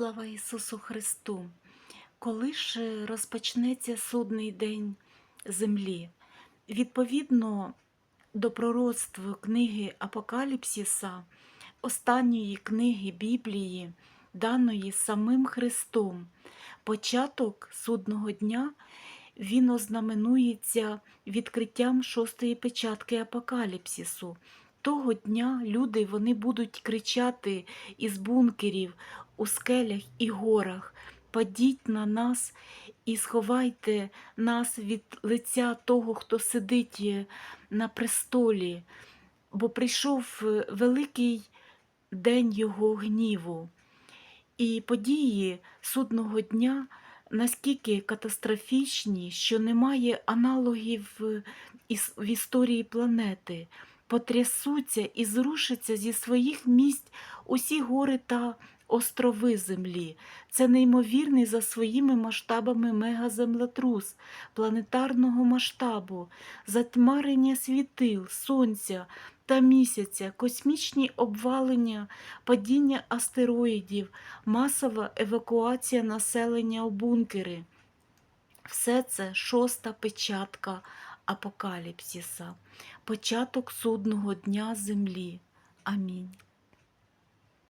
Слава Ісусу Христу! Коли ж розпочнеться судний день землі? Відповідно до пророцтва книги Апокаліпсиса, останньої книги Біблії, даної самим Христом, початок судного дня він ознаменується відкриттям шостої печатки Апокаліпсису. Того дня люди вони будуть кричати із бункерів у скелях і горах. Падіть на нас і сховайте нас від лиця того, хто сидить на престолі, бо прийшов е, великий день його гніву. І події судного дня наскільки катастрофічні, що немає аналогів е, в історії планети. Потрясуться і зрушаться зі своїх місць усі гори та острови землі. Це неймовірний за своїми масштабами мегаземлетрус планетарного масштабу, затьмарення світил, сонця та місяця, космічні обвалення, падіння астероїдів, масова евакуація населення у бункери. Все це шоста печатка апокаліпсиса, початок судного дня землі. Амінь.